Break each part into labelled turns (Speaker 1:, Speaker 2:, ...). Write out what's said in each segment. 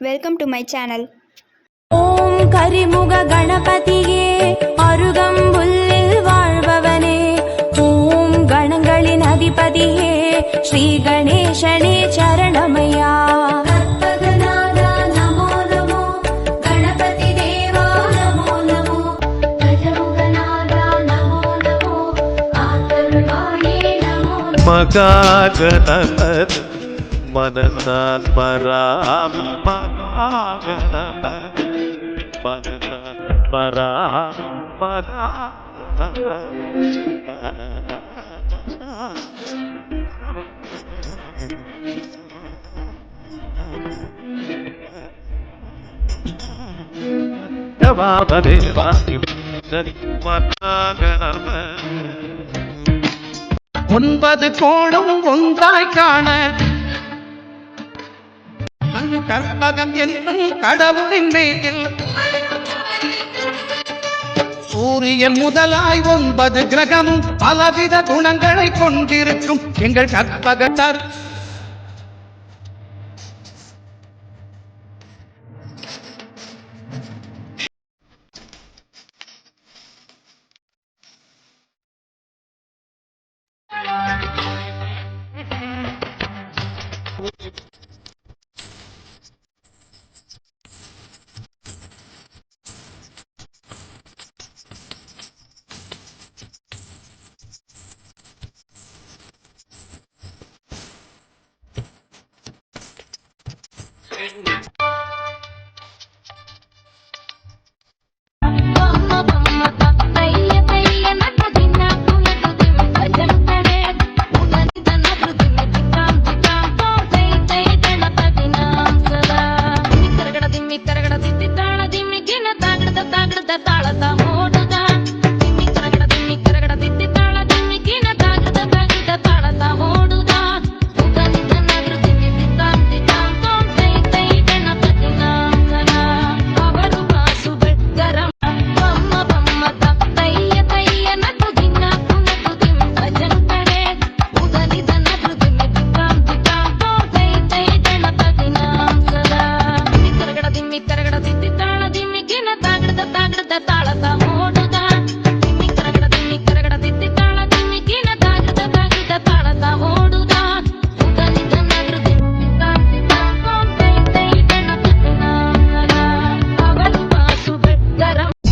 Speaker 1: Welcome to my channel
Speaker 2: ஓம் கரிமுக கணபதியே அருகம்புல்லில் வாழ்பவனே. ஓம் கணங்களின் அதிபதியே ஸ்ரீ கணேசனே சரணமையா.
Speaker 3: கற்பகநாதா மனதால் நமோ மனதால் தேவா நமோ நமோ கஜமுகநாதா நமோ நமோ
Speaker 4: ஒன்பது கோடும் ஒன்றாய் காண கற்பகம் என்னும் கடவுளின் மேல். சூரியன் முதலாய் ஒன்பது கிரகமும் பலவித குணங்களை கொண்டிருக்கும். எங்கள் கற்பகத்தார் Regen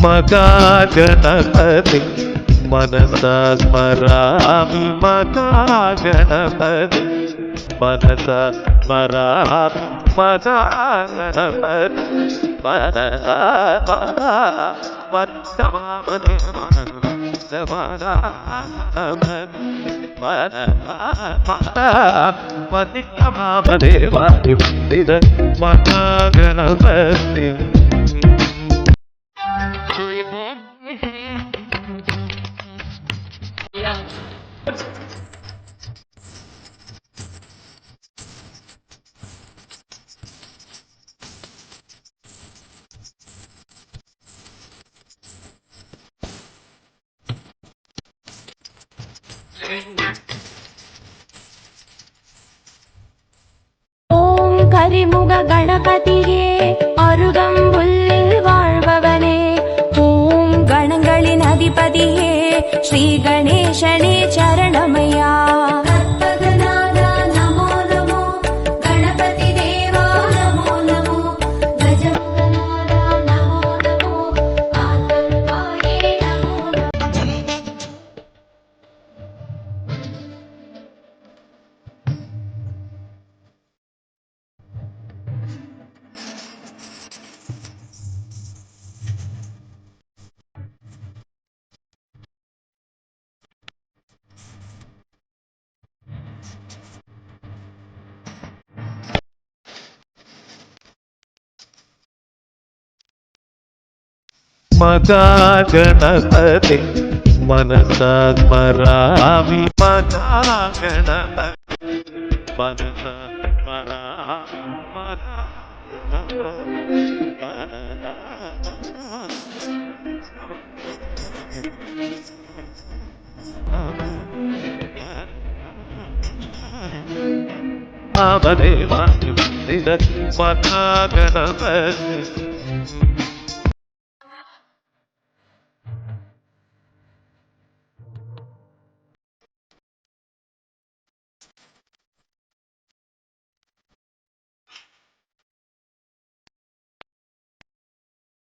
Speaker 5: மகாகணபதி மனசால் ஸ்மராமி மகாகணபதி மனசால் ஸ்மராமி மகாகணபதி மகாகணபதி
Speaker 2: ஓம் கரிமுக கணபதியே
Speaker 3: श्रीगणेशने
Speaker 5: மகாகணபதி மனசால் ஸ்மராமி மகாகணபதி மனசால் ஸ்மராமி மகாகணபதி திட மகாகணபதி